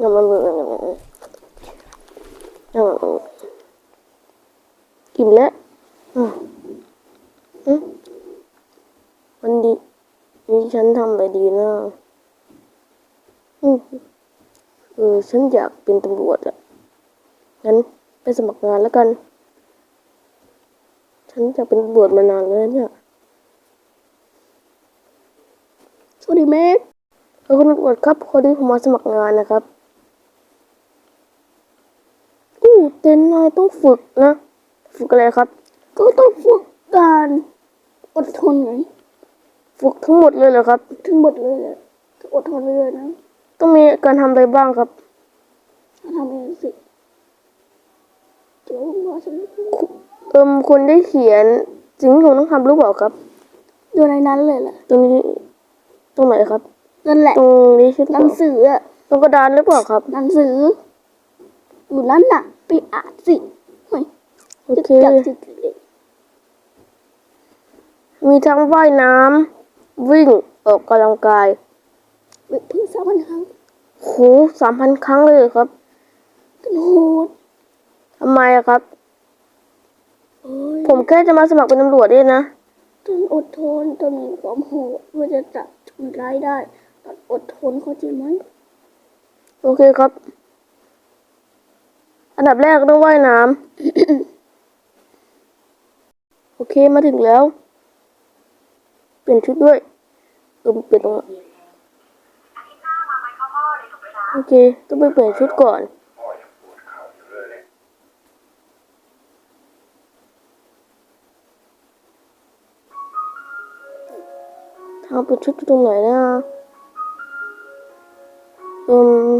งำมันเบื่องำมันงำมันอิ่มแล้วอืมอืมวันดีนี่ฉันทำอะไรดีนะอืมเออฉันอยากเป็นตำรวจอะงั้นไปสมัครงานแล้วกัน ฉันอยากเป็นตำรวจมานานแล้วเนี่ยสวัสดีแม่เออคุณตำรวจครับพอดีผมมาสมัครงานนะครับ อู้เต้นนายต้องฝึกนะ ฝึกอะไรครับ ก็ต้องฝึกการอดทนไงฝึกทั้งหมดเลยเหรอครับทั้งหมดเลยแหละก็อดทนไปเลยนะต้องมีการทำอะไรบ้างครับทำเองสิเดี๋ยวว่าฉันเอิมคุณได้เขียนสิ่งที่ผมต้องทำหรือเปล่าครับอยู่ในนั้นเลยแหละตรงนี้ตรงไหนครับนั่นแหละตรงนี้ใช่ไหมหนังสืออะตรงกระดานหรือเปล่าครับหนังสือ อยู่นั่นน่ะไปอ่านสิเฮ้ยโอจะเคจับสิเลยมีทั้งว่ายน้ำวิ่งออกกำลังกายเว้ยเพิ่งสามพันครั้งโหสามพันครั้งเลยเหรอครับกันโหดทำไมอะครับเอ้ยผมแค่จะมาสมัครเป็นตำรวจเนี่ยนะต้องอดทนต้องมีความโหดเพื่อจะจับคนร้ายได้ต้องอดทนเข้าใจไหม โอเคครับ อันดับแรกต้องว่ายน้ำ โอเคมาถึงแล้ว เปลี่ยนชุดด้วยเออเปลี่ยนตรงนั้นโอเค ต้องไปเปลี่ยนชุดก่อน ทางเปลี่ยนชุดตรงไหนนะอืม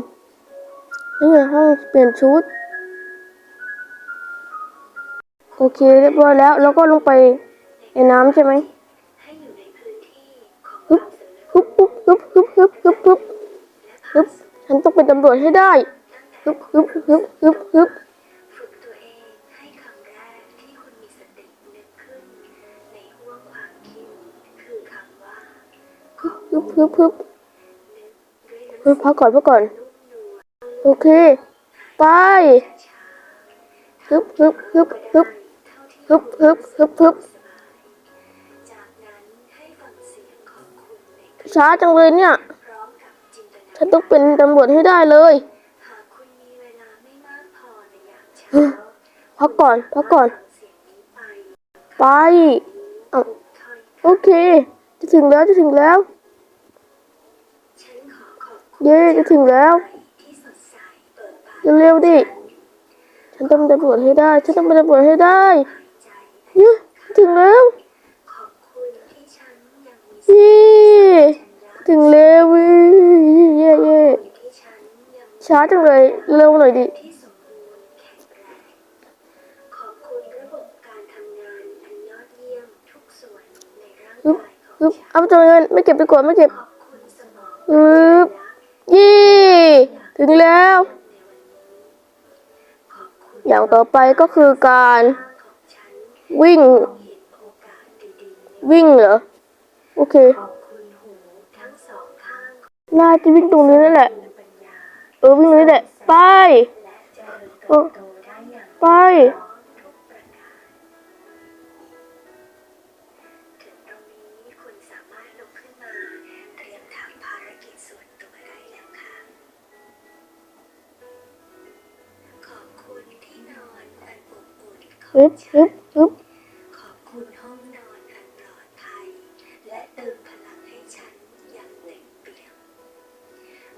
นี่ไงห้องเปลี่ยนชุด โอเคเรียบร้อยแล้ว แล้วก็ลงไปในน้ำใช่ไหมฮึบฮึบฮึบฮึบฮึบฮึบฮึบฮึบฮึบฉันต้องเป็นตำรวจให้ได้ฮึบฮึบฮึบฮึบฮึบฝึกตัวเองให้คำแรกที่คุณมีสตินึกขึ้นในห้วงความคิดคือคำว่าฮึบฮึบฮึบพักก่อนพักก่อน โอเค ไปฮึบฮึบฮึบฮึบ ฮึบฮึบฮึบฮึบช้าจังเลยเนี่ยฉันต้องเป็นตำรวจให้ได้เลยพักก่อนพักก่อน ไปโอเค จะถึงแล้วจะถึงแล้ว เย้จะถึงแล้วเร็วๆดิฉันต้องเป็นตำรวจให้ได้ ฉันต้องเป็นตำรวจให้ได้ เนี่ยถึงแล้วยี่ถึงแล้วเย่เย่ช้าจังเลยเร็วหน่อยดิอึ๊บอึ๊บเอาไปจ่ายเงินไม่เก็บดีกว่าไม่เก็บอึ๊บยี่ถึงแล้ว อย่างต่อไปก็คือการ วิ่ง วิ่งเหรอ โอเค น่าจะวิ่งตรงนี้นั่นแหละ เออวิ่งนี้แหละ ไป ไป ฮึงบฉัฮึนบฮึบขอบคุณห้องนอนอันปลอดภัย และเติมพลังให้ฉันอย่างเต็มเปี่ยม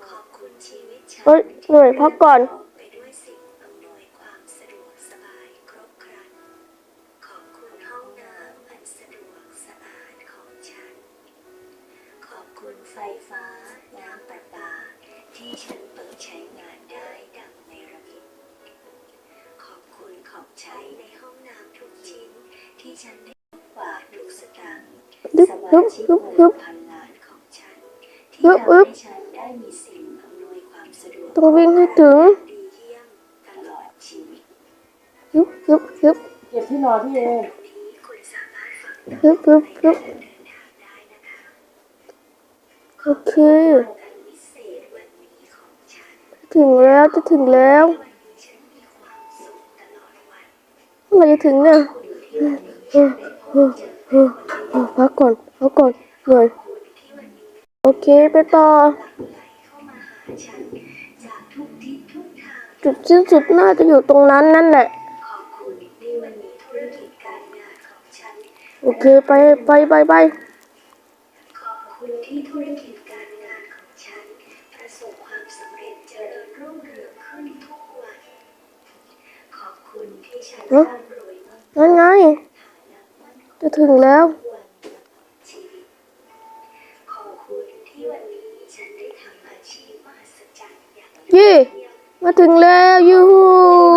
ขอบคุณชีวิตฉันเอ้ยเหนื่อยพักก่อนไปด้วยสิ่งอำนวยความสะดวกสบายครบครัน ขอบคุณห้องน้ำอันสะดวกสะอาดของฉัน ขอบคุณไฟฟ้าน้ำประปาที่ฉันเปิดใช้งานได้ดังในระเบียบขอบคุณของใช้ในห้องน้ำทุกชิ้น ที่ฉันได้กวาดลูกสตางค์สมาชิกหมู่พันล้านของฉัน ที่ทำให้ฉันได้มีสิ่งอำนวยความสะดวกต้องวิ่งให้ถึงดีเยี่ยมตลอดชีวิตฮึบยุบฮึบเก็บที่นอนพี่เองฮึบฮึบฮึบโอเคถึงแล้วจะถึงแล้วเมื่อไร่จะถึงเนี่ย พักก่อนพักก่อนเหนื่อยโอเคไปต่อ จุดสิ้นสุดน่าจะอยู่ตรงนั้นนั่นแหละ โอเคไปไปไปไปนั่นไง จะถึงแล้ว ยี่ มาถึงแล้วยูฮู